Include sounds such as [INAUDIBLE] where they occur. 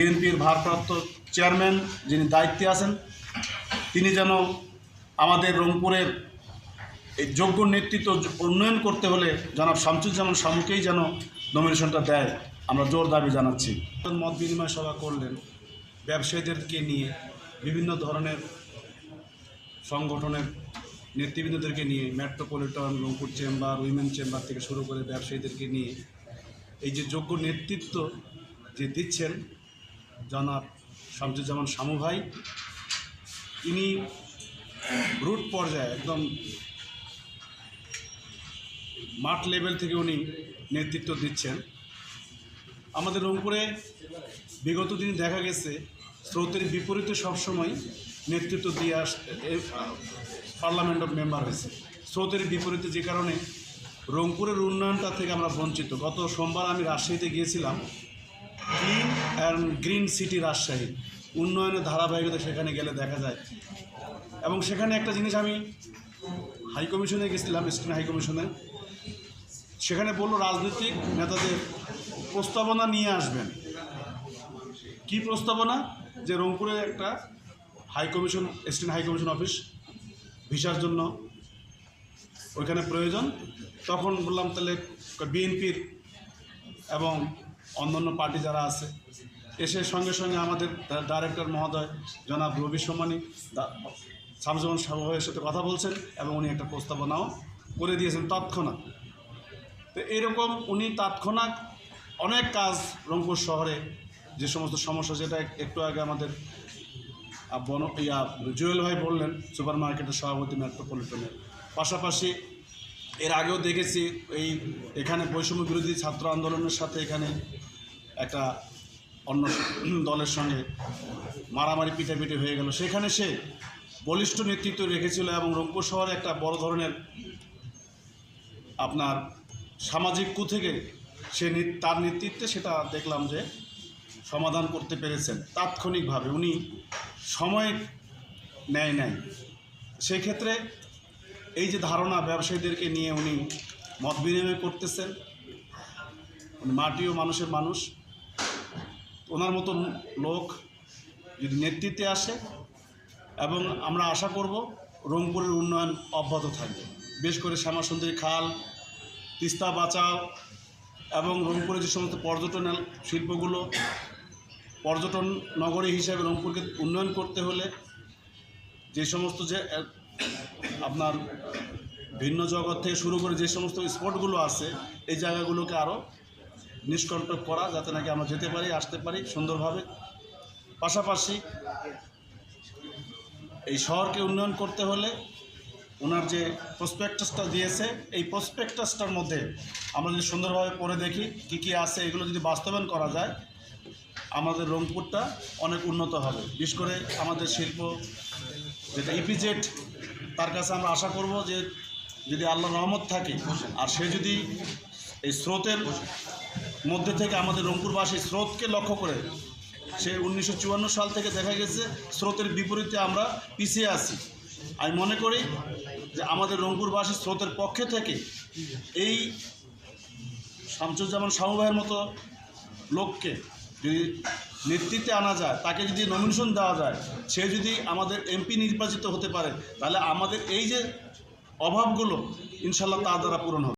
বিএনপির ভারপ্রাপ্ত চেয়ারম্যান যিনি দায়িত্বে আছেন, তিনি যেন আমাদের রংপুরের এই যোগ্য নেতৃত্ব উন্নয়ন করতে হলে জনাব শামসুজ্জামান শামুকেই যেন নমিনেশনটা দেয়। আমরা জোর দাবি জানাচ্ছি। মত বিনিময় সভা করলেন ব্যবসায়ীদেরকে নিয়ে, বিভিন্ন ধরনের সংগঠনের নেতৃবৃন্দদেরকে নিয়ে metropolitan Rangpur chamber women chamber থেকে শুরু করে ব্যবসায়ীদেরকে নিয়ে, এই যে যোগ্য নেতৃত্ব যে দিচ্ছেন জনাব শামসুজ্জামান শামু ভাই। ইনি রুট পর্যায়ে একদম মাঠ লেভেল থেকে উনি নেতৃত্ব দিচ্ছেন। আমাদের রংপুরে বিগত দিন দেখা গেছে, স্রোতের বিপরীতে সবসময় নেতৃত্ব দিয়ে আস পার্লামেন্ট অফ মেম্বার হয়েছে। স্রোতের বিপরীতে যে কারণে রংপুরের উন্নয়নটা থেকে আমরা বঞ্চিত। গত সোমবার আমি রাজশাহীতে গিয়েছিলাম অ্যান্ড গ্রিন সিটি রাজশাহী। উন্নয়নের ধারাবাহিকতা সেখানে গেলে দেখা যায়। এবং সেখানে একটা জিনিস আমি হাই কমিশনে গেছিলাম স্টেট হাই কমিশনে সেখানে বলল রাজনৈতিক নেতাদের প্রস্তাবনা নিয়ে আসবেন। কি প্রস্তাবনা? যে রংপুরে একটা high commission state high commission office ভিসার জন্য ওইখানে প্রয়োজন। তখন বললাম তাহলে বিএনপির এবং অন্যান্য পার্টি যারা আছে এসে সঙ্গে সঙ্গে আমাদের ডাইরেক্টর মহোদয় জনাব রবি সোমানি শামসুমান সাহেবের সাথে কথা বলছেন এবং উনি একটা প্রস্তাবনাও করে দিয়েছেন তৎক্ষণাৎ। তো এইরকম উনি তৎক্ষণাৎ অনেক কাজ রংপুর শহরে, যে সমস্ত সমস্যা যেটা একটু আগে আমাদের বন ইয়া জুয়েল ভাই বললেন সুপার মার্কেটের সভাপতি মেট্রোপলিটনের। পাশাপাশি এর আগেও দেখেছি এই এখানে বৈষম্য বিরোধী ছাত্র আন্দোলনের সাথে এখানে একটা অন্য [CLEARS THROAT] দলের সঙ্গে মারামারি, পিটাপিটি হয়ে গেল। সেখানে সে বলিষ্ঠ নেতৃত্ব রেখেছিল এবং রংপুর শহরে একটা বড় ধরনের আপনার সামাজিক কু থেকে সে তার নেতৃত্বে সেটা দেখলাম যে সমাধান করতে পেরেছেন তাৎক্ষণিকভাবে। উনি সময় নেয় নাই। সেক্ষেত্রে এই যে ধারণা ব্যবসায়ীদেরকে নিয়ে উনি মত বিনিময় করতেছেন। উনি মাটি মানুষের মানুষ। ওনার মতন লোক যদি নেতৃত্বে আসে এবং আমরা আশা করব রংপুরের উন্নয়ন অব্যাহত থাকবে। বেশ করে শ্যামাসুন্দরী খাল, তিস্তা বাঁচাও এবং রংপুরে যে সমস্ত পর্যটন শিল্পগুলো, পর্যটন নগরী হিসেবে রংপুরকে উন্নয়ন করতে হলে যে সমস্ত যে আপনার ভিন্ন জগৎ থেকে শুরু করে যে সমস্ত স্পটগুলো আছে, এই জায়গাগুলোকে আরও নিষ্কণ্টক করা যাতে নাকি আমরা যেতে পারি, আসতে পারি সুন্দরভাবে। পাশাপাশি এই শহরকে উন্নয়ন করতে হলে ওনার যে প্রসপেক্টাসটা দিয়েছে, এই প্রসপেক্টাসটার মধ্যে আমরা যদি সুন্দরভাবে পড়ে দেখি, কী কী আছে, এগুলো যদি বাস্তবায়ন করা যায়, আমাদের রংপুরটা অনেক উন্নত হবে। বিশেষ করে আমাদের শিল্প, যেটা ইপিজেড তার কাছে আমরা আশা করব যে যদি আল্লাহ রহমত থাকে, আর সে যদি এই স্রোতের মধ্যে থেকে আমাদের রংপুরবাসী স্রোতকে লক্ষ্য করে সে উনিশশো চুয়ান্ন সাল থেকে দেখা গেছে, স্রোতের বিপরীতে আমরা পিছিয়ে আছি। আমি মনে করি যে আমাদের রংপুরবাসী স্রোতের পক্ষে থেকে এই শামসুজ্জামান ভাইয়ের মতো লোককে যদি নেতৃত্বে আনা যায়, তাকে যদি নমিনেশন দেওয়া যায়, সে যদি আমাদের এমপি নির্বাচিত হতে পারে, তাহলে আমাদের এই যে অভাবগুলো ইনশাল্লাহ তার দ্বারা পূরণ হবে।